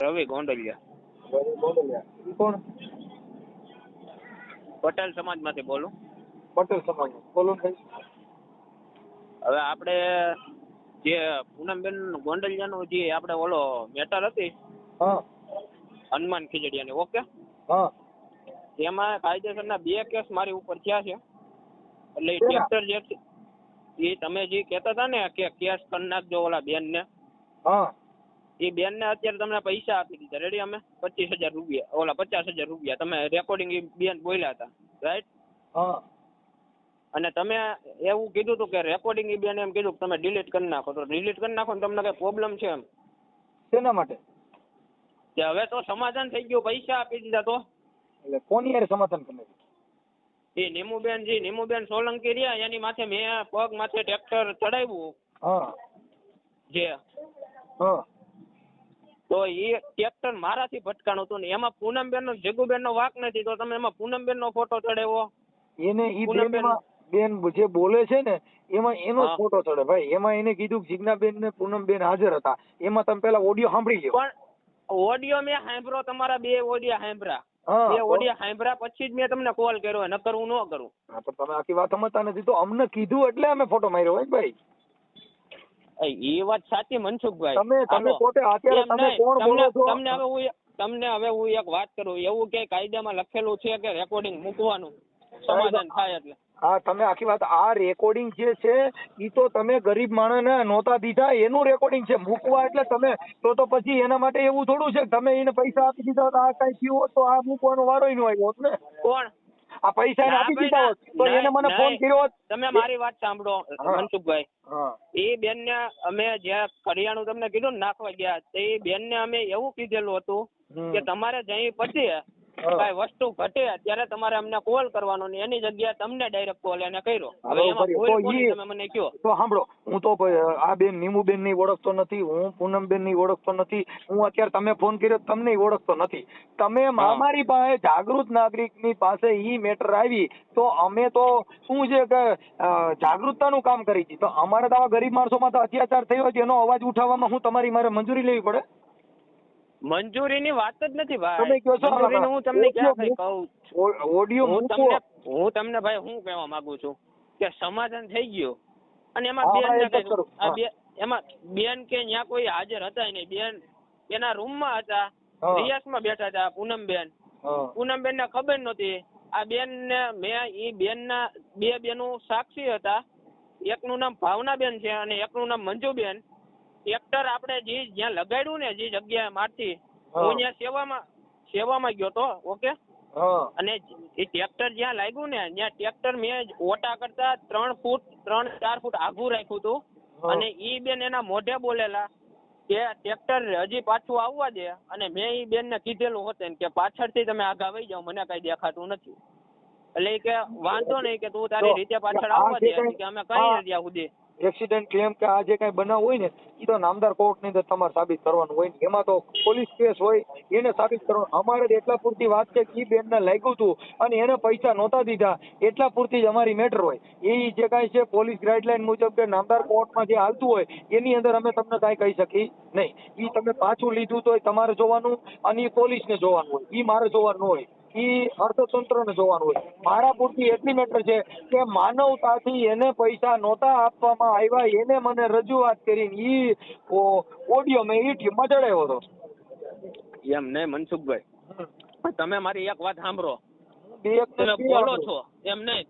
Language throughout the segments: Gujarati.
રવિ ગોંડલિયા. રવિ ગોંડલિયા. કોણ? પટેલ સમાજમાંથી બોલું. પટેલ સમાજ બોલો ભાઈ. હવે આપણે જે પૂનમબેન ગોંડલિયાનું જે આપણે ઓલો મેટર હતી હા. હનુમાન ખીજડીયાની ઓકે? હા. એમાં કાયદેસરના બે કેસ મારી ઉપર થયા છે. એટલે એ ટ્રેક્ટર જે એ તમે જે કહેતા હતા ને કે કેસ કરી નાખજો ઓલા બેનને. હા. એ બેનને અત્યારે તમને પૈસા આપી દીધા. રેડી અમે? પચીસ હજાર રૂપિયા. ઓલા પચાસ હજાર રૂપિયા. તમે રેકોર્ડિંગ બેન બોલ્યા હતા. રાઈટ હા. અને તમે એવું કીધું હતું કે રેકોર્ડિંગ બેન એમ કીધું કે તમે ડિલીટ કરી નાખો. તો ડિલીટ કરી નાખો ને તમને કઈ પ્રોબ્લેમ છે એમ? શેના માટે? કે હવે તો સમાધાન થઈ ગયું. પૈસા આપી દીધા તો. એટલે કોની યાર સમાધાન કરી એ નીમુબેન જી નીમુબેન સોલંકી રહ્યા. એની માથે મેં પગ માથે ટ્રેક્ટર ચડાવ્યું. હા. જે હા. તો એ કેપ્ટન મારાથી ભટકાણું હતું ને એમાં પૂનમબેન નો જગુબેન નો વાક નથી તો તમે એમાં પૂનમબેન નો ફોટો ચડાવ્યો એને ઈ બેન જે બોલે છે ને એમાં એનો ફોટો ચડે. ભાઈ એમાં એને કીધું જીજ્ઞાબેન ને પૂનમબેન હાજર હતા. એમાં તમે પેલા ઓડિયો સાંભળી લ્યો. પણ ઓડિયો મેં સાંભળ્યો તમારા બે ઓડિયો સાંભળ્યા. બે ઓડિયો સાંભળ્યા પછી જ મેં તમને કોલ કર્યો નકર હું ન કરું. પણ તમે આખી વાત સમજતા નથી. તો અમને કીધું એટલે અમે ફોટો માર્યો હોય ભાઈ? એ વાત સાચી મનસુખભાઈ. તમે તમે પોતે અત્યારે તમે કોણ તમને બોલો છો? તમને હવે હું તમને હવે હું એક વાત કરું. એવું કે કાયદામાં લખેલું છે કે રેકોર્ડિંગ મૂકવાનું? સમાધાન થાય એટલે. હા તમે આખી વાત આ રેકોર્ડિંગ જે છે એ તો તમે ગરીબ માણસને નહોતા દીધા. એનું રેકોર્ડિંગ છે. મૂકવા એટલે તમે તો તો પછી એના માટે એવું થોડું છે તમે એને પૈસા આપી દીધા આ કઈ થયું હોત તો આ મૂકવાનો વારો ન આવ્યો હોત ને? કોણ? આ પૈસા એને આપી દીધા હોત તો એને મને ફોન કર્યો હોત. તમે મારી વાત સાંભળો. મનસુખભાઈ. એ બેન ને અમે જ્યાં કરિયાણું તમને કીધું ને નાખવા ગયા તે બેનને અમે એવું કીધેલું હતું કે તમારે જઈ પછી કઈ વસ્તુ ઘટે ત્યારે તમારે અમને કોલ કરવાનો ને એની જગ્યાએ તમને ડાયરેક્ટ કોલ એને કર્યો. હવે. એમાં ભૂલ કોની તમે મને કયો તો સાંભળો હું તો આ બેન નીમુબેનની ઓળખતો નથી હું પૂનમબેનની ઓળખતો નથી હું અત્યારે તમે ફોન કર્યો તમને ઓળખતો નથી. તમે. અમારી પાસે જાગૃત નાગરિકની પાસે ઈ મેટર આવી તો અમે તો શું છે કે જાગૃતતાનું કામ કરી હતી તો અમારે તો આવા ગરીબ માણસો માં તો અત્યાચાર થયો છે એનો અવાજ ઉઠાવવામાં હું તમારી મારે મંજૂરી લેવી પડે? મંજૂરીની વાત જ નથી તમે ભાઈ કહો છો મંજૂરીનું હું તમને ક્યાં કઈ કહું? ઓડિયો હું તમને હું તમને ભાઈ હું કહેવા માંગુ છું? કે સમાધાન થઈ ગયું. અને એમાં બેન ભાઈ. આ બે- એમાં બેન કે ત્યાં કોઈ હાજર હતા નહીં. બેન એના રૂમમાં હતા. રિયાસમાં બેઠા હતા પૂનમબેન. પૂનમબેન ને ખબર નહોતી. આ બેન ને મેં ઈ બેન ના બે બેનો સાક્ષી હતા. એકનું નામ ભાવનાબેન છે અને એકનું નામ મંજુબેન. ટ્રેક્ટર આપણે જે જ્યાં લગાડ્યું ને જે જગ્યાએ મારથી હું. ત્યાં સેવામાં સેવામાં ગયો તો ઓકે? અને એ ટ્રેક્ટર જ્યાં લાગ્યું ને ત્યાં ટ્રેક્ટર મેં ઓટા કરતા ત્રણ ફૂટ ત્રણ ચાર ફૂટ આઘું રાખ્યું હતું. અને ઈ બેન એના મોઢે બોલેલા કે ટ્રેક્ટર હજી પાછું આવવા દે. અને મેં ઈ બેન ને કીધેલું હોત કે પાછળથી તમે આગા વહી જાઓ મને કઈ દેખાતું નથી. એટલે કે વાંધો નહીં કે તું તારી રીતે પાછળ આવવા દે કે અમે કઈ ત્યાં સુધી એક્સિડન્ટ ક્લેમ કે આ જે કઈ બનાવ હોય ને એ તો નામદાર કોર્ટની અંદર તમારે સાબિત કરવાનું હોય ને. એમાં તો પોલીસ કેસ હોય, એને સાબિત કરવાનું. અમારે એટલા પૂરતી વાત છે કે એ બેન ને લાગ્યું હતું અને એને પૈસા નહોતા દીધા. એટલા પૂરતી જ અમારી મેટર હોય. એ જે કાંઈ છે પોલીસ ગાઈડલાઈન મુજબ કે નામદાર કોર્ટમાં જે હાલતું હોય, એની અંદર અમે તમને કાંઈ કહી શકી નહીં. એ તમે પાછું લીધું તો તમારે જોવાનું અને એ પોલીસને જોવાનું હોય. એ મારે જોવાનું હોય. ઈ અર્થતંત્રને જોવાનું હોય. મારા પૂરતી એટલી મેટર છે કે માનવતાથી એને પૈસા નહોતા આપવામાં આવ્યા એને મને રજૂઆત કરીને ઈ ઓડિયો મેં ઈ ટીમમાં ચડાવ્યો હતો. એમ ને મનસુખભાઈ? તમે મારી એક વાત સાંભળો. તમે બોલો છો એમ નહીં?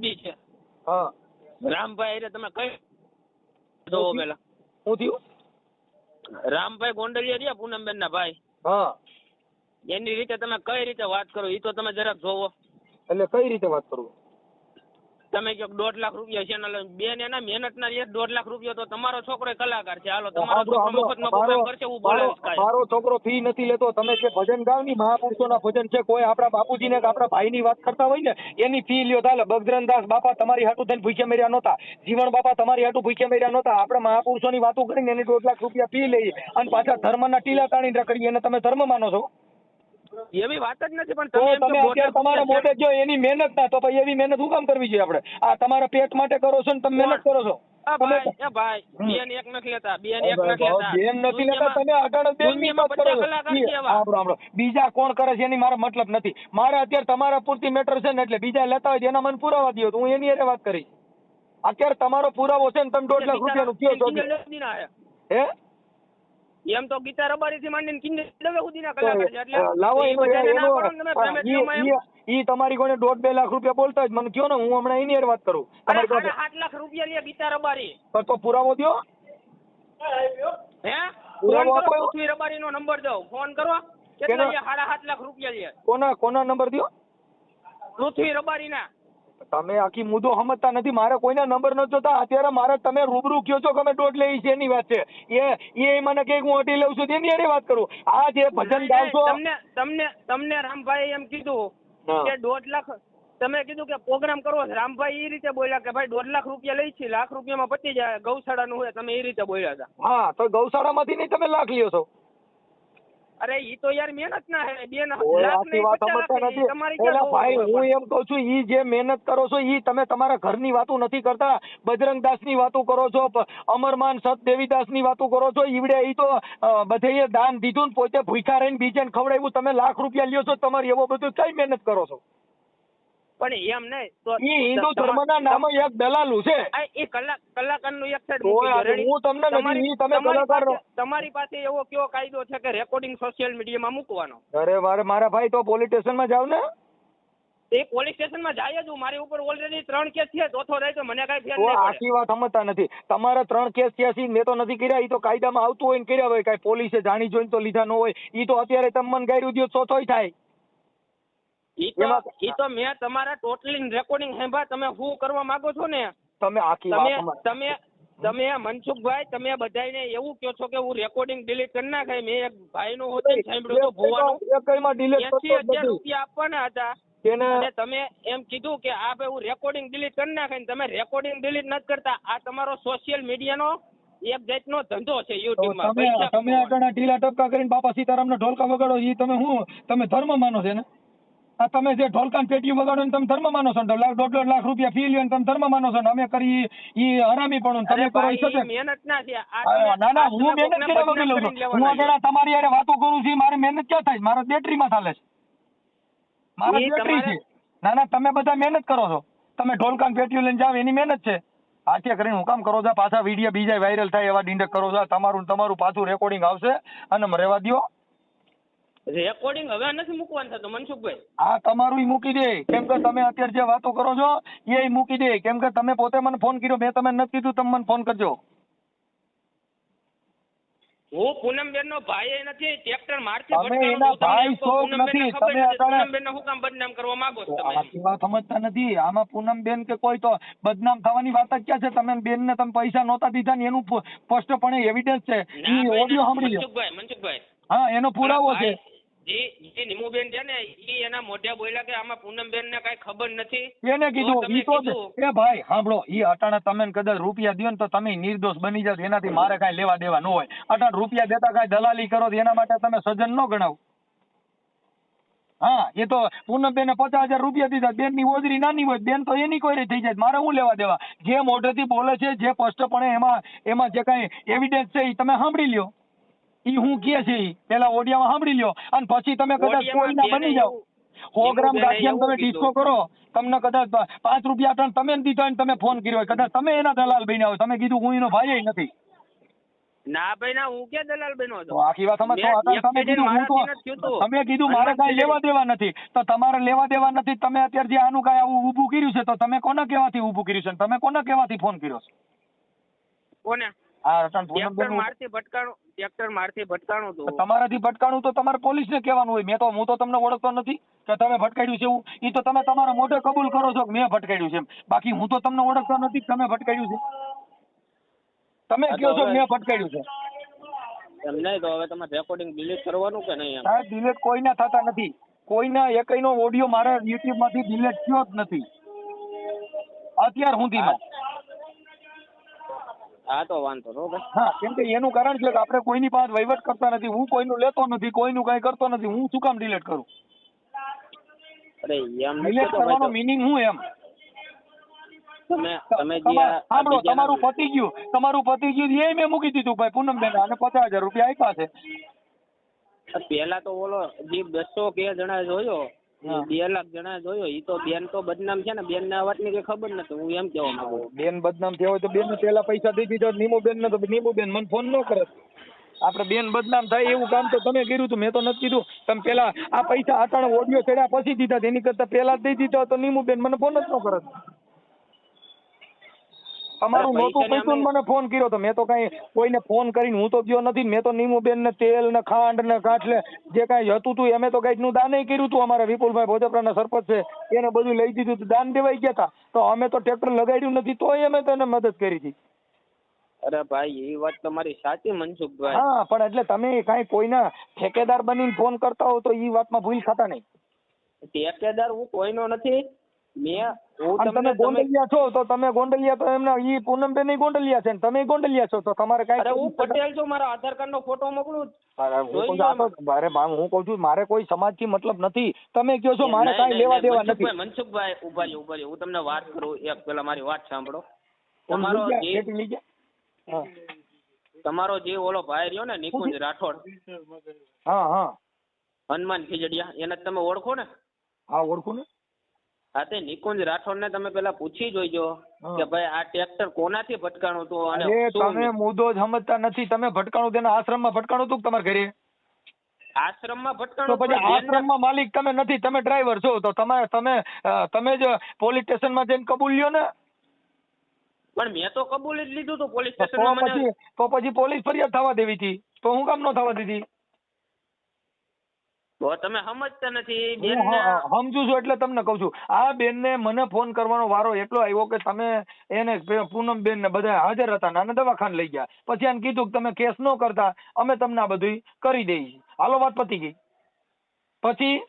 બી છે. હા. રામભાઈ તમે કઈ જોવો પેલા. શું થયું? રામભાઈ ગોંડલિયા રહ્યા પૂનમબેન ના ભાઈ? હા. એની રીતે તમે કઈ રીતે વાત કરો? એ તો તમે જરાક જોવો. એટલે કઈ રીતે વાત કરું તમે કહો દોઢ લાખ રૂપિયા છે ને બેન એના મહેનત ના રેટ દોઢ લાખ રૂપિયા તો તમારો છોકરો કલાકાર છે. હાલો તમારો છોકરો મફત નો પ્રોગ્રામ કરશે હું બોલાવીશ. મારો છોકરો ફી નથી લેતો. તમે જે ભજન ગાવની મહાપુરુષોના ભજન છે કોઈ આપણા બાપુજીને કે આપણા ભાઈની વાત કરતા હોય ને એની ફી લ્યો તાલે બગદ્રનદાસ બાપા તમારી હાટુ થઈને ભૂખ્યા મેર્યા નહોતા. જીવન બાપા તમારી હાટુ ભૂખ્યા મેર્યા નહોતા. મહાપુરુષો ની વાતો કરીને એની દોઢ લાખ રૂપિયા ફી લઈએ અને પાછા ધર્મ ના ટીલા તાણી રખડીએ. એને તમે ધર્મ માનો છો? એવી વાત જ નથી પણ તમે તમે અત્યારે તમારા મોઢે જો એની મહેનત ના તો પછી એવી મહેનત શું કામ કરવી જોઈએ આપણે? આ તમારા પેટ માટે કરો છો ને તમે મહેનત કરો છો. ની. બીજા કોણ કરે છે એની મારો મતલબ નથી. મારે અત્યારે તમારા પૂરતી મેટર છે ને એટલે બીજા લેતા હોય એના મને પુરાવા દો તો હું એની અરે વાત કરીશ. અત્યારે તમારો પુરાવો છે ને તમે દોઢ લાખ કયો છો કિંજલ સુધીના આયા. હે? એમ તો ગીતા રબારી થી માંડીને કિંજલ દવે સુધીના કલાકાર છે એટલે લાવો એ બધાને ના એનું તમે એમ. ઈ- તમારી કોને દોઢ બે લાખ રૂપિયા બોલતા જ મને કયો ને હું હમણાં એની વાત કરું. તમારી પાસે આઠ લાખ રૂપિયા લે ગીતા રબારી તો- તો પુરાવો દો હે? ફોન કરો. પૃથ્વી રબારી નો નંબર દો. ફોન કરો. કેટલા સાડા સાત લાખ રૂપિયા લે. કોના કોના નંબર દો પૃથ્વી રબારી ના તમે આખી મુદ્દો સમજતા નથી. મારે કોઈના નંબર ન જોતા. અત્યારે મારે તમે રૂબરૂ કયો છો કે દોઢ લઈ છે એની વાત છે. એ એ મને કે હું અઢી લઉં છું. તેની હારે વાત કરું. આ જે ભજન ગાવશો તમને તમને તમને રામભાઈ એમ કીધું કે દોઢ લાખ તમે કીધું કે પ્રોગ્રામ કરવો છે. રામભાઈ એ રીતે બોલ્યા કે ભાઈ દોઢ લાખ રૂપિયા લઈ છે. લાખ રૂપિયામાં પતી જાય. ગૌશાળાનું હોય તમે એ રીતે બોલ્યા હતા. હા તો ગૌશાળામાંથી નહીં તમે લાખ લ્યો છો. અરે ઈ તો યાર મહેનત ના હે. બેન લાખની વાત સમજતા નથી. તમારી ભાઈ હું એમ કહું છું ઈ જે મહેનત કરો છો ઈ તમે તમારા ઘરની વાતો નથી કરતા. બજરંગદાસની વાતો કરો છો અમરમાન સત દેવીદાસની વાતો કરો છો ઈવડે ઈ તો બધે દાન દીધું ને પોતે ભૂખ્યા રહીને બીજાને ખવડાવ્યું. તમે લાખ રૂપિયા લ્યો છો તમારે એવો બધું કઈ મહેનત કરો છો? પણ એમ નહીં તો એ હિન્દુ ધર્મ ધર્મના નામે એક દલાલું છે. એ કલાક કલાકારનું એક સાઈડ દો? હું તમને નથી, તમે કલાકાર તમારી પાસે એવો કયો કાયદો છે કે રેકોર્ડિંગ સોશિયલ મીડિયામાં મૂકવાનો? અરે મારે મારા ભાઈ તો પોલીસ સ્ટેશનમાં જાવ ને. એ પોલીસ સ્ટેશનમાં જાય જ હું. મારી ઉપર ઓલરેડી ત્રણ કેસ છે ચોથો રહે તો મને કઈ ફેર નહીં આખી વાત સમજતા નથી. તમારા ત્રણ કેસ થયા છે મેં તો નથી કર્યા. એ તો કાયદામાં આવતું હોય ને કર્યા હોય. કાંઈ પોલીસે જાણી જોઈને તો લીધા ન હોય. એ તો અત્યારે તમને મને ગાયરું દ્યો ચોથો ચોથોય થાય. ઈ તો મેં તમારા ટોટલી રેકોર્ડિંગ સાંભળ્યા. તમે શું કરવા માંગો છો ને? તમે આખી તમે તમે તમે મનસુખભાઈ તમે બધાને એવું કહો છો કે હું રેકોર્ડિંગ ડિલીટ કરી નાખાય મેં એક ભાઈનું હોતું સાંભળ્યું હતું ભુવાનું. એસી હજાર રૂપિયા આપવાના હતા. અને તમે એમ કીધું કે આ ભાઈ હું રેકોર્ડિંગ ડિલીટ કરી નાખે તમે રેકોર્ડિંગ ડિલીટ નથી કરતા. આ તમારો સોશિયલ મીડિયાનો એક જાતનો ધંધો છે યુટ્યુબ યુટ્યુબમાં. તમે તમે આગળ ઢીલા ટપકા કરીને બાપા સીતારામને ઢોલકા વગાડો એ તમે શું તમે ધર્મ માનો છે ને આ તમે જે ઢોલકાન ને પેટીયું વગાડો ને તમે ધર્મ માનો છો દોઢ દોઢ લાખ રૂપિયા ફી લ્યો ને તમે ધર્મ માનો છો ને અમે કરી એ હરામી પણ તમે કરો છો મહેનત ના ના ના હું મહેનત કર્યા વગર લઉં છું? હું આગળ તમારી યારે વાતો કરું છું મારી મહેનત ક્યાં થાય? મારા બેટરીમાં ચાલે છે. મારા બેટરી છે. ના ના તમે બધા મહેનત કરો છો. તમે ઢોલકાન ને પેટીયું લઈને જાવ એની મહેનત છે. આથી કરીને હું કામ કરો છો? પાછા વીડિયો બીજા વાયરલ થાય એવા ડિંડક કરો છો? તમારું તમારું પાછું રેકોર્ડિંગ આવશે અને રહેવા દ્યો. રેકોર્ડિંગ હવે નથી મૂકવાનું થતું મનસુખભાઈ. હા તમારું મૂકી દે. કેમ કે તમે અત્યારે જે વાતો કરો છો એ મૂકી દે. કેમ કે તમે પોતે મને ફોન કર્યો મેં તમે નથી કીધું તમે મને ફોન કરજો. હું પૂનમબેન નો ભાઈ નથી ટ્રેક્ટર મારથી તમે ભટકાણું એના છું. તમને ભાઈ શોખ નથી. તમે નથી. અત્યારે- કામ બદનામ કરવા માંગો છો તમે? વાત સમજતા નથી. આમાં પૂનમબેન કે કોઈ તો બદનામ થવાની વાત જ ક્યાં છે? તમે બેનને તમે પૈસા નહોતા દીધા ને એનું સ્પષ્ટપણે એવિડન્સ છે. ના ઓડિયો સાંભળી લો મનસુખભાઈ મનસુખભાઈ. હા એનો પુરાવો છે. ભાઈ, જી જી નિમુબેન છે ને ઈ એના મોઢે બોલ્યા કે આમાં પૂનમબેન ને કઈ ખબર નથી. એને કીધું ઈ તો એ ભાઈ સાંભળો ઈ અટાણે તમે કદાચ રૂપિયા દ્યો ને તો તમે નિર્દોષ બની જાવ એનાથી મારે કાંઈ લેવા દેવા ન હોય. અટાણ રૂપિયા દેતા કઈ દલાલી કરો એના માટે તમે સજન ન ગણાવ. હા એ તો પૂનમબેને પચાસ હજાર રૂપિયા દીધા બેનની ઓજરી નાની હોય બેન તો એની કોઈ થઈ જાય મારે શું લેવા દેવા? જે મોઢેથી બોલે છે જે સ્પષ્ટપણે એમાં એમાં જે કઈ એવિડન્સ છે એ તમે સાંભળી લ્યો. ઈ હું કે છે પેલા ઓડિયામાં સાંભળી લ્યો. અને પછી તમે કદાચ કોઈના બની જાઓ. સો ગ્રામ તમે ડિસ્કો કરો. તમને કદાચ પાંચ રૂપિયા અટાણે તમે દીધા તમે ફોન કર્યો હોય. કદાચ તમે એના દલાલ બન્યા હોય. તમે કીધું હું એનો ભાઈ નથી. ના ભાઈ ના હું ક્યાં દલાલ બન્યો હતો આખી વાત સમજ તમે કીધું હું તો તમે કીધું મારે કાંઈ લેવા દેવા નથી. તો તમારે લેવા દેવા નથી તમે અત્યારે જે આનું કાંઈ આવું ઊભું કર્યું છે તો તમે કોના કહેવાથી ઊભું કર્યું છે? તમે કોના કહેવાથી ફોન કર્યો છે? કોને? પૂનમબેનનું- મારથી ભટકાણું. ટ્રેક્ટર મારથી ભટકાણું હતું. તમારાથી ભટકાણું તો તમારે પોલીસને કહેવાનું હોય. મેં તો હું તો તમને ઓળખતો નથી કે તમે ભટકાડ્યું છે એવું. એ તો તમે તમારા મોઢે કબૂલ કરો છો કે મેં ભટકાડ્યું છે બાકી હું તો તમને ઓળખતો નથી કે તમે ભટકાડ્યું છે. તમે કહો છો મેં ભટકાડ્યું છે. એમ નહીં તો હવે તમારે રેકોર્ડિંગ ડિલીટ કરવાનું કે નહીં સાહેબ ડિલેટ કોઈના થતા નથી. કોઈના એકયનો ઓડિયો મારા યુટ્યુબમાંથી ડિલેટ થયો જ નથી. અત્યાર સુધીમાં હા તો વાંધો નો ભાઈ. હા કેમ કે એનું કારણ છે કે આપણે કોઈની પાસે વહીવટ કરતા નથી. હું કોઈનું લેતો નથી કોઈનું કઈ કરતો નથી. હું શું કામ ડિલેટ કરું? અરે એમ ડિલેટ કરવાનો મિનિંગ શું એમ? તમે તમે જે સાંભળો તમારું પતી ગયું. તમારું પતી ગયું એ મેં મૂકી દીધું ભાઈ પૂનમબેન અને પચાસ હજાર રૂપિયા આપ્યા છે. પેલા તો ઓલો જે બસો કે જણા જોયો. હા. બે લાખ જણા જોયો ઈ તો બેન તો બદનામ છે ને બેન ના વાતની કઈ ખબર નથી હું એમ કેવા માંગુ બેન બદનામ થયા હોય તો બેન પેલા પૈસા દઈ દીધો નીમુ બેન ને તો નીમુ બેન મને ફોન ન કરે. આપણે બેન બદનામ થાય એવું કામ તો તમે કર્યું હતું મેં તો નથી કીધું. તમે પેલા આ પૈસા અટાણે ઓડિયો ચડ્યા પછી દીધા તેની કરતા પેલા જ દઈ દીધા તો નીમુ બેન મને ફોન જ ન કરે. તમારું નહોતું પૈસું મને ફોન કર્યો તો મેં તો કઈ કોઈને ફોન કરીને હું તો ગયો નથી મેં તો નીમુબેન ને તેલ ને ખાંડ ને કાટલે જે કઈ હતું તું અમે તો કંઈકનું દાન કર્યું હતું અમારા વિપુલભાઈ ભોજપરાના સરપંચ. છે એને બધું લઈ દીધું દાન દેવાઈ ગયા હતા તો અમે તો ટ્રેક્ટર લગાડ્યું નથી તોય અમે તો એને મદદ કરી હતી. અરે ભાઈ એ વાત તમારી સાચી મનસુખભાઈ. હા પણ એટલે તમે કાંઈ કોઈના ઠેકેદાર બનીને ફોન કરતા હો તો એ વાતમાં ભૂલ થતા નહીં. ઠેકેદાર હું કોઈનો નથી. મેં તમે ગોંડલિયા છો તો તમે ગોંડલિયા તો એમના ઈ પૂનમબેન ગોંડલિયા છે ને તમે ગોંડલિયા છો તો તમારે અરે હું પટેલ છું મારા આધાર કાર્ડ નો ફોટો મોકલું અરે હું કહું છું, મારે કોઈ સમાજથી મતલબ નથી. તમે કયો છો મારે કઈ લેવા દેવા નથી. મનસુખભાઈ ઊભા રહ્યો ઊભા રહ્યો. હું તમને વાત કરું એક પેલા મારી વાત સાંભળો. તમારો જે. તમારો જે ઓલો ભાઈ રહ્યો ને નિકુંજ રાઠોડ. હા હા. હનુમાન ખીજડિયા એને તમે ઓળખો ને? હા ઓળખું ને? હા તે નિકુંજ રાઠોડ ને તમે પેલા પૂછી જોઈજો કે ભાઈ આ ટ્રેક્ટર કોનાથી ભટકાણું હતું અને તમે મુદ્દો જ સમજતા નથી. તમે ભટકાણું તેના આશ્રમમાં ભટકાણું હતું તમારા ઘરે? આશ્રમમાં ભટકાણું પછી આશ્રમમાં માલિક તમે નથી તમે ડ્રાઈવર છો. તો તમે તમે તમે જ પોલીસ સ્ટેશનમાં જઈને કબૂલ લ્યો ને. પણ મેં તો કબૂલી જ લીધું હતું પોલીસ સ્ટેશનમાં પછી તો પછી પોલીસ ફરિયાદ થવા દેવી હતી. તો હું કામ નો થવા દીધી? તમે સમજતા નથી સમજુ છું એટલે તમને કહું છું. આ બેનને મને ફોન કરવાનો વારો એટલો આવ્યો કે તમે એને પૂનમ બેન ને બધા હાજર હતા અને દવાખાને લઈ ગયા. પછી એને કીધું કે તમે કેસ ન કરતા અમે તમને આ બધું કરી દઈએ હાલો વાત પતી ગઈ. પછી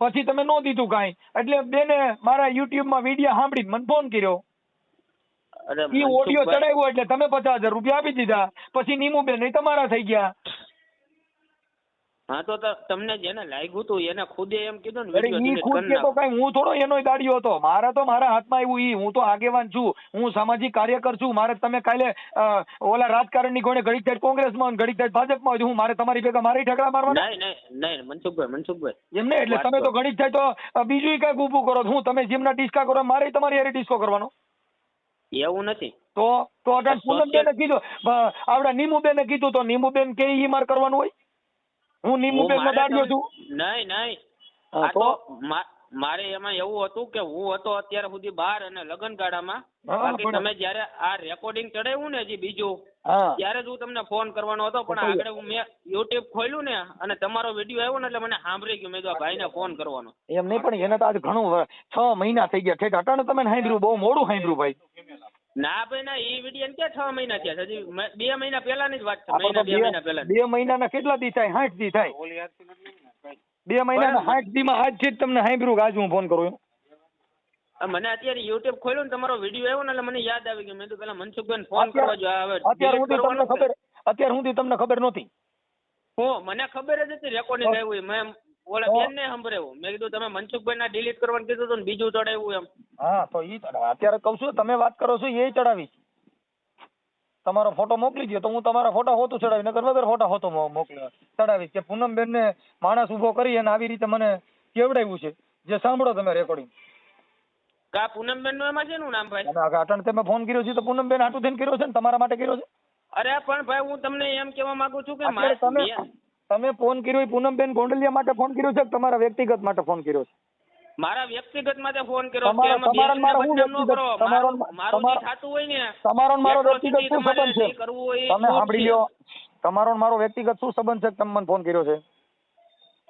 પછી તમે ન દીધું કાંઈ. એટલે બેને મારા યુટ્યુબમાં વીડિયો સાંભળી મને ફોન કર્યો. ઈ ઓડિયો ચડાવ્યો એટલે તમે પચાસ હજાર રૂપિયા આપી દીધા. પછી નીમુબેન એ તમારા થઈ ગયા. હા તો તમને જેને લાગ્યું હતું એને ખુદે એમ કીધું ને વિડિયો ખુદ કરી કે તો નાખો. કઈ હું થોડો એનો દાડિયો હતો. મારા તો મારા હાથમાં આવ્યું ઈ. હું તો આગેવાન છું. હું સામાજિક કાર્યકર છું. મારે તમે કાલે ઓલા રાજકારણની કોણે ઘડી સાઈડ કોંગ્રેસમાં ઘડી સાઈડ ભાજપમાં હોય હું મારે તમારી ભેગા મારી ઠેકડા મારવાના? નહીં નહીં મનસુખભાઈ મનસુખભાઈ. એમને એટલે તમે તો ઘડી થાય તો બીજું કંઈક ઊભું કરો. હું તમે જેમના ડિસ્કા કરો મારે તમારી હારે ડિસ્કો કરવાનો. એવું નથી. તો તો અટાણ પૂનમબેને કીધું આપડા નીમુબેને કીધું તો નીમુબેન કે ઈ માર કરવાનું હોય? હું નીમુબેન મારે છું. નહીં નહીં. આ તો? મારે એમાં એવું હતું કે હું હતો અત્યાર સુધી બહાર અને લગ્ન ગાળામાં બાકી તમે જયારે આ રેકોર્ડિંગ ચડાવ્યું ને હજી બીજું ત્યારે જ હું તમને ફોન કરવાનો હતો પણ આગળ હું મેં યુટ્યુબ ખોલ્યું ને અને તમારો વીડિયો આવ્યો ને એટલે મને સાંભળી ગયું. મેં ભાઈ ને ફોન કરવાનો. એમ નહીં પણ એને તો આજ ઘણું છ મહિના થઈ ગયા. ઠેઠ અટાણે તમે સાંભળ્યું. બહુ મોડું સાંભળ્યું ભાઈ. ના ભાઈ ના એ વીડિયો ક્યાં છ મહિના થયા હજી બે મહિના પહેલાની જ વાત છે. મહિના બે મહિના પહેલા બે મહિનાના કેટલા દી થાય? સાઠ દી થાય. બે મહિનાના. સાઠ દી માં આજ છે તમને સાંભળ્યું આજ હું ફોન કરું મને અત્યારે યુટ્યુબ ખોલ્યું ને તમારો વીડિયો આવ્યો ને એટલે મને યાદ આવી ગયું. મેં તો પેલા મનસુખભાઈ ફોન કરવા અત્યારે આવે. અત્યારે સુધી તમને ખબર અત્યાર સુધી તમને ખબર નહોતી. હું મને ખબર જ હતી રેકોર્ડિંગ આવ્યું મેં ઓલા બેન ને સંભળાવ્યું મેં કીધું તમે મનસુખભાઈ ના ડિલીટ કરવાનું કીધું હતું ને બીજું ચડાવ્યું એમ. હા તો ઈ ચડાવ. અત્યારે કહું છું તમે વાત કરો છો એ ચડાવીશ. તમારો ફોટો મોકલી દો તો હું તમારા ફોટા હોતું ચડાવી નગર વગર ફોટા હોતો મો- મોકલી ચડાવીશ. કે પૂનમબેન ને માણસ ઊભો કરી અને આવી રીતે મને કેવડાવ્યું છે જે સાંભળો તમે રેકોર્ડિંગ કા પૂનમબેનનું એમાં શેનું નામ ભાઈ? આ તમે ફોન કર્યો છે તો પૂનમબેન આટું થઈને કર્યો છે ને તમારા માટે કર્યો છે? અરે પણ ભાઈ હું તમને એમ કહેવા માંગુ છું કે મારે તમે ફોન કર્યો એ પૂનમબેન ગોંડલિયા માટે ફોન કર્યો છે કે તમારા વ્યક્તિગત માટે ફોન કર્યો છે? મારા વ્યક્તિગત માટે ફોન કર્યો કે તમારા હું વ્યક્તિગત- તમારો- મારું મારું જે તમારા- હોય ને તમારો મારો વ્યક્તિગત શું સંબંધ છે? તમે સાંભળી લ્યો. તમારો મારો વ્યક્તિગત શું સંબંધ છે કે તમે મને ફોન કર્યો છે?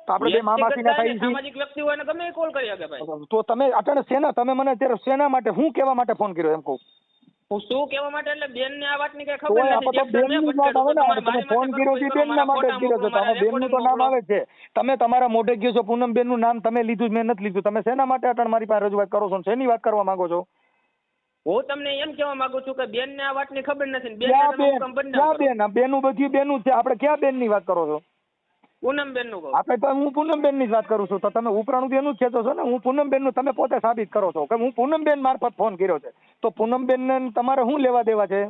તો આપણે બે મામા વ્યક્તિગત થાય ને, છીએ સામાજિક વ્યક્તિ હોય ને ગમે કોલ કરી શકે ભાઈ. તો તમે અટાણે શેના તમે મને અત્યારે શેના માટે હું કેવા માટે ફોન કર્યો એમ કહું. હું શું કહેવા માટે એટલે બેન ને આ વાતની કઈ ખબર નથી. તમે ને ફોન કર્યો છે માટે કર્યો છે. તો નામ આવે છે. તમે તમારા મોઢે કહો છો પૂનમબેનનું નામ તમે લીધું મેં નથી લીધું. તમે શેના માટે અટણ મારી પાસે રજૂઆત કરો છો શેની વાત કરવા માંગો છો? હું તમને એમ કહેવા માંગુ છું કે બેન ને આ વાતની ખબર નથી બેન ક્યાં બેન? ના બેન બેનું? બધું બેનું છે. આપણે ક્યાં બેનની વાત કરો છો? પૂનમ બેનનું કહું. આપણે તો હું પૂનમબેનની જ વાત કરું છું. તો તમે ઉપરાણું બેનું જ કહેતો છો ને? હું પૂનમબેનનું તમે પોતે સાબિત કરો છો. કે હું પૂનમબેન મારફત ફોન કર્યો છે. તો પૂનમબેન ને તમારે શું લેવા દેવા છે?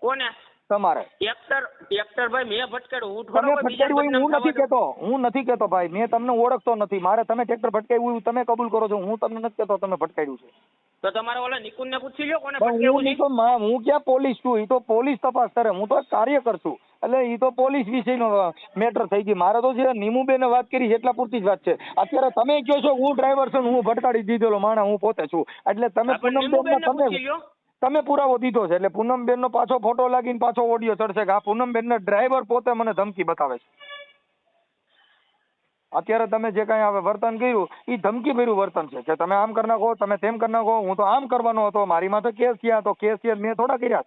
કોને? તમારે. ટ્રેક્ટર ટ્રેક્ટર ભાઈ મેં ભટકાડ્યું. હું તમે હોય નથી કહેતો હું નથી કહેતો ભાઈ. મેં તમને ઓળખતો નથી. મારે તમે ટ્રેક્ટર ભટકાવ્યું તમે કબૂલ કરો છો. હું તમને નથી કહેતો તમે ભટકાડ્યું છે. તો તમારે ઓલા નિકુંજ ને પૂછી લ્યો કોને હું ભટકાવ્યું તો હું ક્યાં પોલીસ છું? એ તો પોલીસ તપાસ કરે. હું તો કાર્ય કાર્યકર છું. એટલે એ તો પોલીસ વિષયનો મેટર થઈ ગઈ. મારે તો જે નીમુબેને વાત કરી એટલા પૂરતી જ વાત છે. અત્યારે તમે કહો છો હું ડ્રાઈવર છું હું ભટકાડી દીધેલો માણસ હું પોતે છું. એટલે તમે તમે તમે પુરાવો દીધો છે એટલે પૂનમબેન નો પાછો ફોટો લાગીને પાછો ઓડિયો ચડશે કે આ પૂનમબેન ના ડ્રાઈવર પોતે મને ધમકી બતાવે છે. અત્યારે તમે જે કાંઈ હવે વર્તન કર્યું એ ધમકી ભર્યું વર્તન છે. કે તમે આમ કરી નાખો તમે તેમ કરી નાખો હું તો આમ કરવાનો હતો મારી માથે કેસ થયા તો કેસ થયા મેં થોડા કર્યા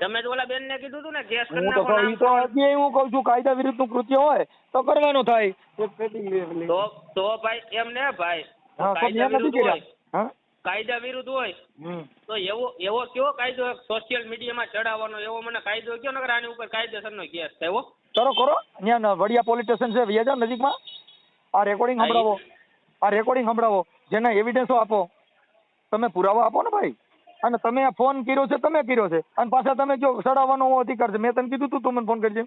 તમે તો ઓલા બેન ને કીધું હતું ને કેસ હું તો કહું- ઈ તો હજી હું કહું છું કાયદા વિરુદ્ધનું કૃત્ય હોય તો કરવાનું થાય. તો તો ભાઈ એમ ને ભાઈ. હા તો કાયદા વિરુદ્ધ હોય. કર્યા. હા? કાયદા વિરુદ્ધ હોય. તો એવો એવો કેવો કાયદો સોશિયલ મીડિયામાં ચડાવવાનો એવો મને કાયદો કયો નકર આની ઉપર કાયદેસરનો કેસ થયો કરો કરો. અહીંયા વડિયા પોલીસ સ્ટેશન છે વ્યાજા નજીકમાં? આ રેકોર્ડિંગ સંભળાવો. આ રેકોર્ડિંગ સંભળાવો. જેના એવિડન્સો આપો. તમે પુરાવા આપો ને ભાઈ. અને તમે આ ફોન કર્યો છે તમે કર્યો છે. અને પાછા તમે જો સડાવવાનો અધિકાર છે. મેં તને કીધું તું તું મને ફોન કરજે.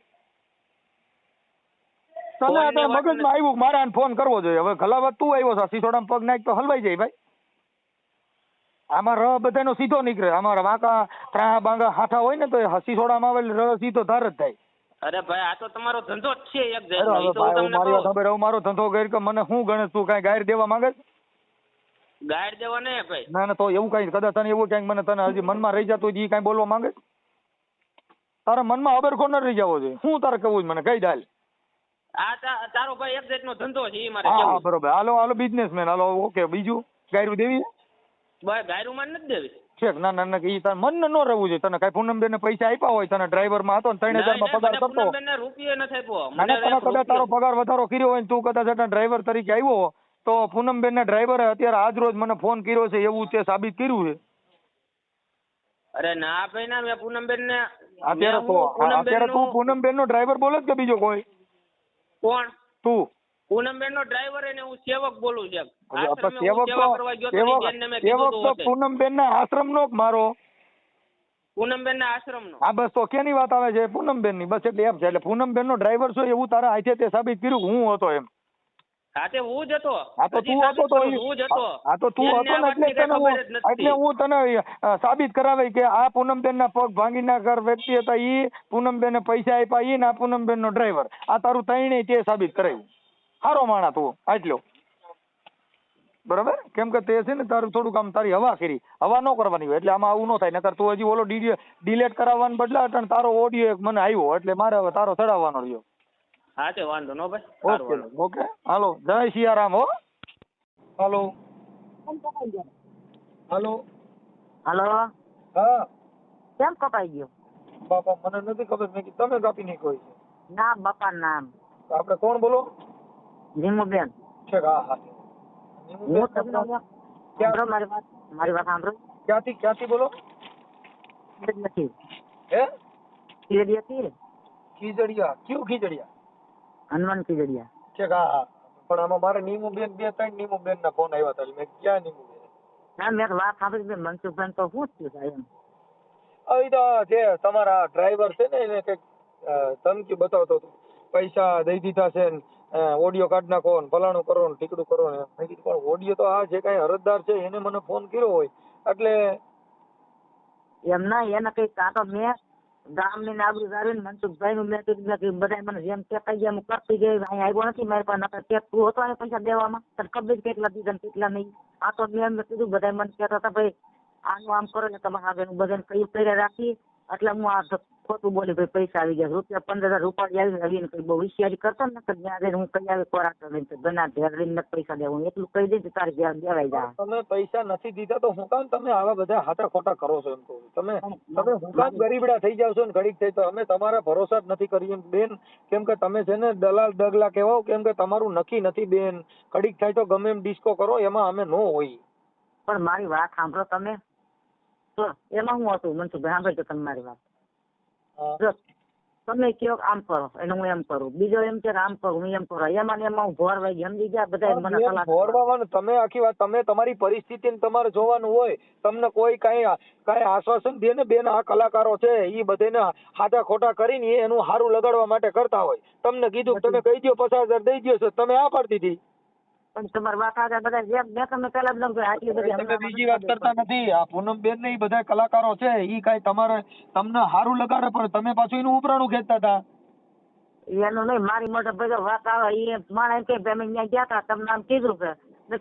તને મગજમાં આવ્યું મારે આને ફોન કરવો જોઈએ. હવે ખલાવત તું આવ્યો છે. સિસોડામાં પગ નાખ તો હલવાઈ જાય ભાઈ. આમાં ર બધાનો સીધો નીકળે આમાં વાંકા ત્રાહા બાંગા હાથા હોય ને તો એ સિસોડામાં આવે એટલે ર સીધો ધાર જ થાય અરે ભાઈ આ તો તમારો ધંધો જ છે એક જાતનો. હવે તો હું ભાઈ, તમને મારી વાત કહું. મારો ધંધો ગેર કે મને શું ગણે તું કાંઈ ગાયર દેવા માંગે? ગાઈડ દેવા નહીં ભાઈ ના ના તો એવું કાંઈ કદાચ તને એવું ક્યાંક મને તને હજી મનમાં રહી જતું એ કાઈ બોલવા માંગે? તારા મનમાં અબરખો ન રહી જવો જોઈએ શું તારે કહેવું છે મને કઈ દાલ આ તારો ભાઈ એક જાતનો ધંધો છે એ મારે હા. બરોબર હાલો હાલો બિઝનેસમેન હાલો ઓકે બીજું ગાયરું દેવી છે? ભાઈ નથી દેવી. છેક ના ના ના ઈ તારે મન ન રહેવું જોઈએ. તને કઈ પૂનમબેન ને પૈસા આપ્યા હોય તને ડ્રાઈવરમાં હતો ને ત્રણ હજારમાં પગાર કરતો રૂપિયો નથી આપ્યો. મને તને કદાચ તારો પગાર વધારો કર્યો હોય ને તું કદાચ ડ્રાઈવર તરીકે આવ્યો તો પૂનમબેન ના ડ્રાઈવરે અત્યારે આજ રોજ મને ફોન કર્યો છે એવું તે સાબિત કર્યું છે. અરે ના ભાઈ ના મેં પૂનમબેનને અત્યારે તો અત્યારે તું પૂનમબેન નો ડ્રાઈવર બોલે કે બીજો કોઈ? કોણ? તું. પૂનમબેનનો ડ્રાઈવર એને હું સેવક બોલું છું હવે આશ્રમે આપણે હું સેવક તો કરવા ગયો તો ઈ સેવક બેનને મેં કીધું સેવક હતું તો હોતે. પૂનમબેન ના આશ્રમ નો મારો. હા બસ તો કેની વાત આવે છે? પૂનમબેનની બસ એટલે એમ છે. એટલે પૂનમબેન નો ડ્રાઈવર છો એવું તારા હાથે તે સાબિત કર્યું? હું હતો એમ. હા તે હું જ હતો. હા તો તું હતો સાબિત તો હું જ હતો. હા તો તું બેનને હતો ને એટલે તને હું ખબર જ નથી. એટલે હું તને સાબિત કરાવી કે આ પૂનમબેન ના પગ ભાંગી નાખર વ્યક્તિ હતા ઈ. પૂનમબેન ને પૈસા આપ્યા ઈ ને આ પૂનમબેન નો ડ્રાઈવર આ તારું ત્રણેય તે સાબિત કરાવ્યું સારો માણા તું આટલો બરાબર? કેમ કે તે છે ને તારું થોડુંક આમ તારી હવા કરી. હવા ન કરવાની હોય એટલે આમાં આવું ન થાય નકર તું હજી ઓલો ડિલેટ કરાવવાનું બદલે અટણ તારો ઓડિયો એક મને આવ્યો એટલે મારે હવે તારો ચડાવવાનો રહ્યો. હા તે વાંધો નો ભાઈ. Okay okay. હાલો જય સિયારામ હો. હાલો. હાલો. હાલો. હા. કેમ કપાઈ ગયો? બાપા મને નથી ખબર મેં કીધું તમે કાપી નહીં કોઈ ના નામ બાપા નામ. તો આપણે કોણ બોલો? નીમુબેન. હા તમને સાંભળો મારી વાત મારી વાત સાંભળો. ક્યાંથી ક્યાંથી બોલો? નથી હે? ખીજડી હતી ખીજડીયા. કયું ખીજડીયા? હનુમાન ખીજડીયા. છે હા હા. પણ આમાં મારે નીમુબેન બે ત્રણ નીમુબેન ના ફોન આવ્યા હતા મેં ક્યાં નીમુબેન? ના મેં વાત સાંભળી કે મનસુખભાઈ તો શું થયું સાહેબ અહીં તો જે તમારા ડ્રાઈવર છે ને એને કંઈક ધમકી બતાવતો હતો. પૈસા દઈ દીધા છે ને ઓડિયો કાઢ નાખો ને કરો ને ટીકડું કરો ને મેં કીધું, પણ ઓડિયો તો આ જે કાંઈ અરજદાર છે, એને મને ફોન કર્યો હોય. એટલે એમ એને કઈ કાં તો મેં ગામની નાબરૂ જાળવીને મનસુખભાઈ નું મેં કીધું કે બધા મને જેમ ટેકાઈ ગયા હું કરતી ગઈ, અહીં આવ્યો નથી, મારી પાસે નકર ટેક તું હતો અહીં પૈસા દેવામાં? તને ખબર કેટલા દીધા કેટલા નહીં? આ તો મેં એમ કીધું બધા મને કહેતા હતા, ભાઈ, આનું આમ કરો ને તમારે આગળ બધાને કઈ કર્યા રાખી એટલે હું આ ખોટું બોલી ભાઈ પૈસા આવી ગયા. રૂપિયા પંદર હજાર રૂપિયા આવી આવીને કઈ બહુ હોશિયારી કરતો ને તો જ્યાં જઈને હું કઈ આવે કોરાટો લઈને ગના ઘેર લઈને પૈસા દેવા. હું એટલું કહી દઈશ તારે ઘેર દેવાઈ જાય તમે પૈસા નથી દીધા તો હું કામ તમે આવા બધા હાથા ખોટા કરો છો એમ કહું તમે તમે હું કામ ગરીબડા થઈ જાવ છો ને ઘડીક થઈ તો અમે તમારા ભરોસા જ નથી કરી બેન કેમ કે તમે છે ને દલાલ ડગલા કહેવાઓ કેમ કે તમારું નક્કી નથી બેન. ઘડીક થાય તો ગમે એમ ડિસ્કો કરો એમાં અમે નો હોય. પણ મારી વાત સાંભળો તમે. તો એમાં હું હતું મનસુખભાઈ સાંભળજો તમે મારી વાત. જો તમે કયો આમ કરો એટલે હું એમ કરું. બીજો એમ કે આમ કરું હું એમ કરું. એમાં ને એમાં હું ભોર વાગી સમજી ગયા બધા મને સલાહ ભોરવાવાનું તમે આખી વાત તમે તમારી પરિસ્થિતિને તમારે જોવાનું હોય તમને કોઈ કઈ કઈ આશ્વાસન દે ને બેન આ કલાકારો છે ઈ બધાને હાથા ખોટા કરીને એ એનું હારું લગાડવા માટે કરતા હોય. તમને કીધું તમે કહી દો પચાસ હજાર દઈ દો છો. તમે આ પાડતી હતી? પણ તમારી વાત આગળ બધા જેમ મેં તમને પહેલા જ કહ્યું આટલી બધી તમે બીજી વાત કરતા નથી. આ પૂનમ ને ઈ બધા કલાકારો છે ઈ કાંઈ તમારે તમને હારું લગાડે પણ તમે પાછું એનું ઉપરાણું ખેંચતા હતા. એનું નહીં મારી મોઢે બધો વાત આવે એ માણસ એમ કે અમે ત્યાં ગયા હતા તમને આમ કીધું કે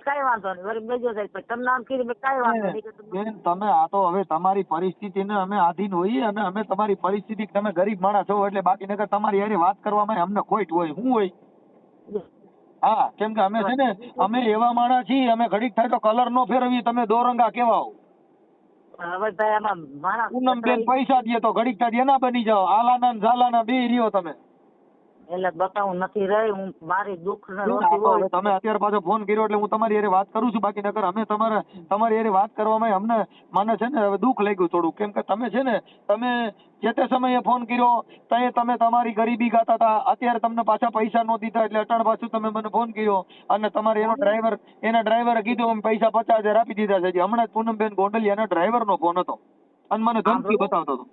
કઈ વાંધો નહીં વળી બીજો જાય પછી તમને આમ કીધું કઈ વાંધો નહીં તમે- બેન તમે આ તો હવે તમારી પરિસ્થિતિને અમે આધીન હોઈએ અને અમે તમારી પરિસ્થિતિ તમે ગરીબ માણસ છો એટલે બાકી નગર તમારી હારે વાત કરવામાં અમને ખોટ હોય હું હોય? હા કેમ કે અમે છે ને અમે એવા માણસ છીએ અમે ઘડીક થાય તો કલર નો ફેરવીએ તમે દોરંગા કેવા હો પૂનમ બેન પૈસા દે તો ઘડીક થાય એના બની જાઓ. આલાના ને ઝાલાના બે રહ્યો તમે. એટલે બતાવું નથી રહી હું મારી દુઃખ ને તમે અત્યારે પાછો ફોન કર્યો એટલે હું તમારી હારે વાત કરું છું બાકી નકર અમે તમારે તમારી હારે વાત કરવામાં અમને મને છે ને હવે દુઃખ લાગ્યું થોડું. કેમ કે તમે છે ને તમે જે તે સમયે ફોન કર્યો તયે તમે તમારી ગરીબી ગાતા હતા. અત્યારે તમને પાછા પૈસા નો દીધા એટલે અટાણ પાછું તમે મને ફોન કર્યો અને તમારે એનો ડ્રાઈવર એના ડ્રાઈવરે કીધું અમે પૈસા પચાસ હજાર આપી દીધા છે. હમણાં જ પૂનમબેન ગોંડલિયાના ડ્રાઈવરનો ફોન હતો. અને મને ધમકી બતાવતો હતો.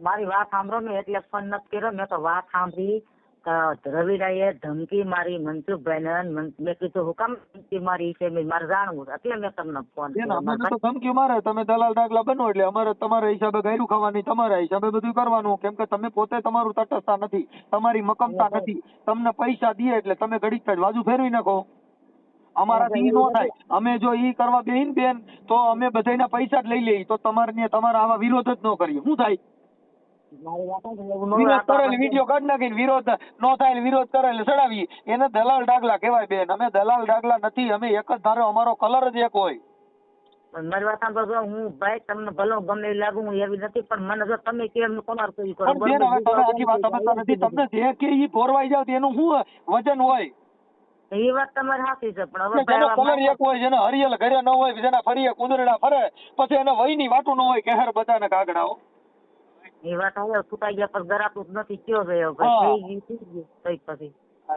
મારી વાત સાંભળો ને એટલે ફોન નથી કર્યો મેં તો વાત સાંભળી. કે રવિરાએ ધમકી મારી મનસુખભાઈ ને મેં કીધું હું કામ ધમકી મારી છે? મારે જાણવું એટલે મેં તમને ફોન કર્યો. ધમકી મારે તમે દલાલ દાખલા બનો એટલે અમારે તમારા હિસાબે ગાયરું ખાવાની તમારા હિસાબે બધું કરવાનું. કેમ કે તમે પોતે તમારું તટસ્થતા નથી તમારી મકમતા નથી. તમને પૈસા દે એટલે તમે ઘડીક જ બાજુ ફેરવી નાખો. અમારાથી ઈ નો થાય. અમે જો ઈ કરવા બેહીન બેન તો અમે બધાના પૈસા જ લઈ લઈએ. તો તમારે તમારા આવા વિરોધ જ ન કરીએ. શું થાય? વિરોધ કરે એટલે વીડિયો કાઢી નાખીને વિરોધ નો થાય એટલે વિરોધ કરે એટલે ચડાવીએ એને દલાલ ડાગલા કહેવાય બેન. અમે દલાલ ડાગલા નથી અમે એક જ ધારો અમારો કલર જ એક હોય. મારી વાત સાંભળો હું ભાઈ તમને ભલે ગમે એવી લાગુ હું એવી નથી પણ મને જો તમે કેમ તમારું કોઈ કરો? બેન હવે તમે આખી વાત સમજતા નથી તમને જે કે ઈ જાવ એનું શું વજન હોય? એ વાત તમારી સાચી છે પણ હવે જેનો કલર એક હોય જેને હરિયલ ઘરે ન હોય જેના ફરીએ કુંદરડા ફરે પછી એને વયની વાટું ન હોય કહેર બધાને કાગડાઓ એ વાત હવે ફૂટાઈ ગયા પર ગરાતું નથી કયો ગયો? થઈ ગયું થઈ ગયું તઈ પછી.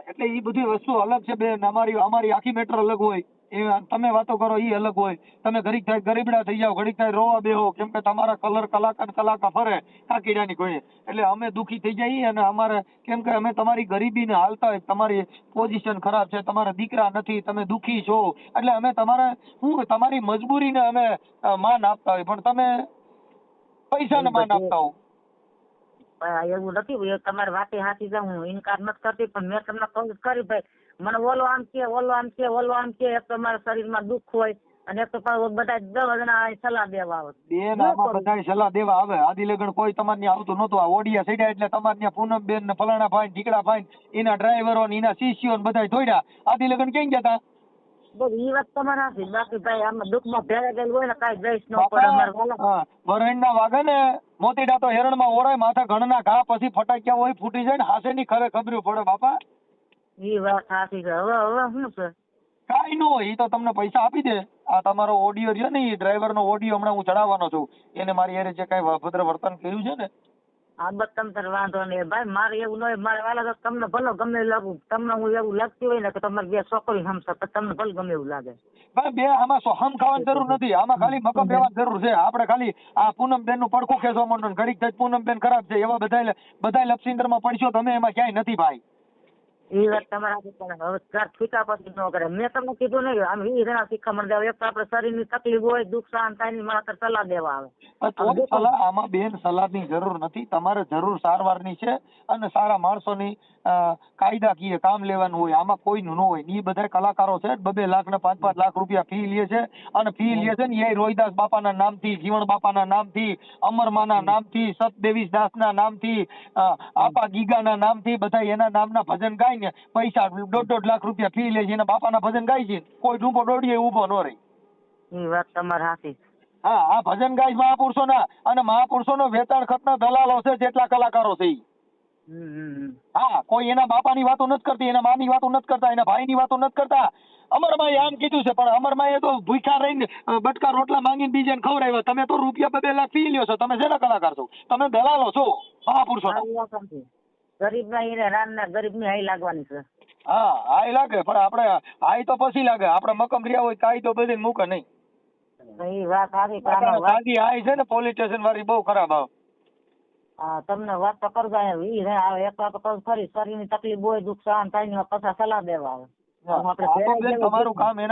એટલે એ બધી વસ્તુ અલગ છે બેન અમારી અમારી આખી મેટર અલગ હોય. એ તમે વાતો કરો એ અલગ હોય. તમે ઘડીક થાય ગરીબડા થઈ જાઓ ઘડીક થાય રોવા બેહો કેમ કે તમારા કલર કલાકાર કલાકાર ફરે કાકીડાની કોઈ. એટલે અમે દુખી થઈ જઈએ અને અમારે કેમ કે અમે તમારી ગરીબીને હાલતા હોય તમારી પોઝિશન ખરાબ છે તમારા દીકરા નથી તમે દુખી છો. એટલે અમે તમારા શું તમારી મજબૂરીને અમે માન આપતા હોય પણ તમે પૈસાને માન આપતા હો ભાઈ એવું નથી તમારી વાતે સાચી છે હું ઇનકાર નથી કરતી પણ મેં તમને કહું કરી ભાઈ મને ઓલો આમ છે ઓલો આમ છે ઓલો આમ છે એક તો મારા શરીરમાં દુઃખ હોય અને એક તો બધા જણા સલાહ દેવા આવે. બેન આમાં બધાય સલાહ દેવા આવે. આદિ લગન કોઈ તમારે ત્યાં આવતું નતું આ ઓડિયા સડ્યા એટલે તમારે ત્યાં પૂનમ બેન ને ફલાણા ભાઈ ઢીકડા ભાઈ એના ડ્રાઈવરો ને એના શિષ્યો ને બધા દોડ્યા આદિ લગન ક્યાં ગયા તા? બસ એ વાત તમારે સાચી બાકી ભાઈ આમાં દુઃખમાં ભેળા ગયેલું હોય ને કાંઈ જઈશ ન પડે અમારે વાલા. વરણના વાગે ને મોતીડા તો હેરણમાં ઓળાય માથા ઘણના ઘા પછી ફટાક્યા હોય ફૂટી જાય ને હાસેની ખરે ખબર્યું પડે બાપા. ઈ વાત સાચી છે. હવે હવે શું છે? કાંઈ ન હોય ઈ તો તમને પૈસા આપી દે. આ તમારો ઓડિયો રહ્યો ને ઈ ડ્રાઈવરનો ઓડિયો હમણાં હું ચડાવવાનો છું. એને મારી હારે જે કાંઈ ભદ્ર વર્તન કર્યું છે ને આ બસ તમ તારે વાંધો નહીં ભાઈ મારે એવું નહીં મારે વાલા તમને ભલે ગમે લાગુ તમને હું એવું લાગતી હોય ને કે તમારે બે છોકરી હમશે તો તમને ભલે ગમે એવું લાગે. ભાઈ બે આમાં સોહમ ખાવાની જરૂર નથી. આમાં ખાલી મકમ લેવાની જરૂર છે. આપણે ખાલી આ પૂનમબેનનું પડખું ખેંચવા માંડો ઘડીક ઘડીક થાય પૂનમબેન ખરાબ છે. એવા બધા બધા લપસિંદરમાં પડશો તમે એમાં ક્યાંય નથી ભાઈ. એ વાત તમારા પણ હવે ચાર છૂટા પછી ન કરે. મેં તમને કીધું નહીં આમ એ જણા શિખામણ દેવા એક તો આપણે શરીરની તકલીફ હોય દુઃખ સહન થાયની મારા સલાહ દેવા આવે. સલાહ આમાં બેન સલાહની જરૂર નથી. તમારે જરૂર સારવારની છે અને સારા માણસોની કાયદાકીય કામ લેવાનું હોય આમાં કોઈનું ન હોય. એ બધા કલાકારો છે બબે લાખ ને પાંચ પાંચ લાખ રૂપિયા ફી લે છે અને ફી લે છે ને એ રોહિદાસ બાપાના નામથી જીવણ બાપાના નામથી અમરમાના નામથી સતદેવીશ દાસના નામથી આપા ગીગાના નામથી બધા એના નામના ભજન ગાય ને પૈસા દોઢ દોઢ લાખ રૂપિયા ફી લે છે એના બાપાના ભજન ગાય છે. કોઈ ડૂબો દોડીએ ઊભો ન રહી. એ વાત તમારી સાચી. હા આ ભજન ગાય મહાપુરુષોના અને મહાપુરુષોનો વેચાણ ખતના દલાલો છે જેટલા કલાકારો છે. હા કોઈ એના બાપાની વાતો નથી કરતી એના માની વાતો નથી કરતા એના ભાઈની વાતો નથી કરતા. અમરભાઈ આમ કીધું છે પણ અમરભાઈએ તો ભૂખ્યા રહીને બટકા રોટલા માંગીને બીજાને ખવડાવ્યો. તમે તો રૂપિયા બે લાખ પી લ્યો છો તમે શેના કલાકાર છો? તમે દલાલો છો મહાપુરુષો ગરીબ ના હીરે રાનના હાઈ લાગવાની છે. હા હાય લાગે પણ આપણે હાઈ તો પછી લાગે. આપણે મકમ રહ્યા હોય હાય તો બધી મૂકે નહીં. એ વાત સારી હાય છે ને પોલીસ સ્ટેશન વાળી બહુ ખરાબ આવે. તમને વાત તો કરતા ઈ રે આવે એક વાર તો કહું ખરી શરીરની તકલીફ હોય દુઃખ સહન થાય ને પાછા સલાહ દેવા આવે. તમારું કામ એના